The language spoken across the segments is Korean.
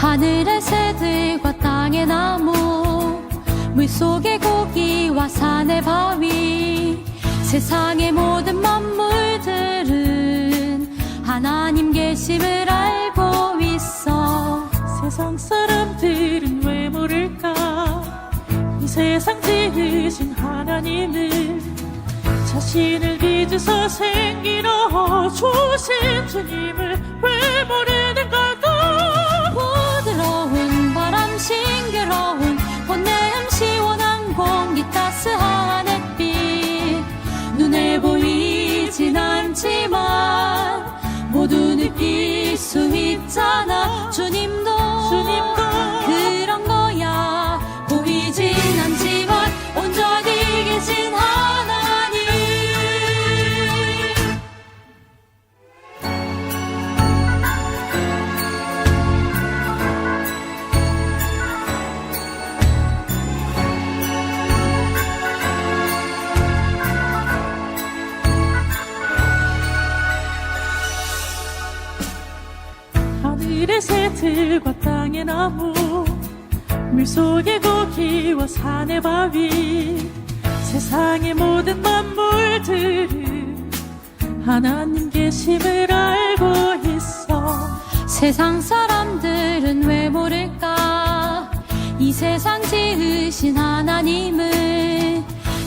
하늘의 새들과 땅의 나무 물속의 고기와 산의 바위 세상의 모든 만물들은 하나님 계심을 알고 있어. 세상 사람들은 왜 모를까? 이 세상 지으신 하나님을 자신을 빚어서 생기러 주신 주님을 왜 수 있잖아. 주님 하늘의 새들과 땅의 나무 물속의 고기와 산의 바위 세상의 모든 만물들은 하나님 계심을 알고 있어. 세상 사람들은 왜 모를까? 이 세상 지으신 하나님을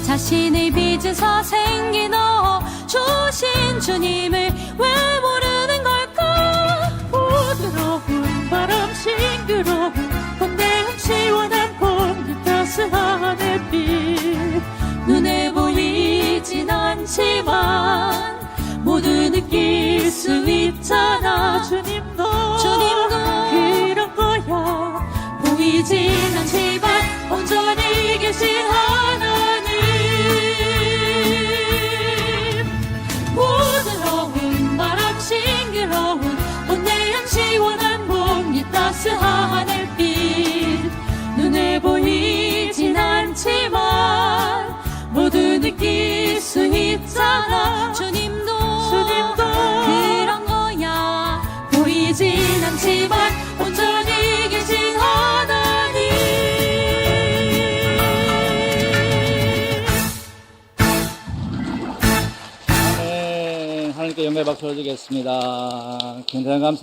자신의 빚에서 생기 넣어 주신 주님을 왜 걸까 수 있잖아 주님도. 주님도. 그런 거야. 보이진 않지만 온전히 계신 하나님. 부드러운 바람 싱그러운 꽃내음 시원한 공기 따스한 햇빛. 눈에 보이진 않지만 모두 느낄 수 있잖아. 주님 하나님께 영광의 박수 올리겠습니다. 굉장히 감사.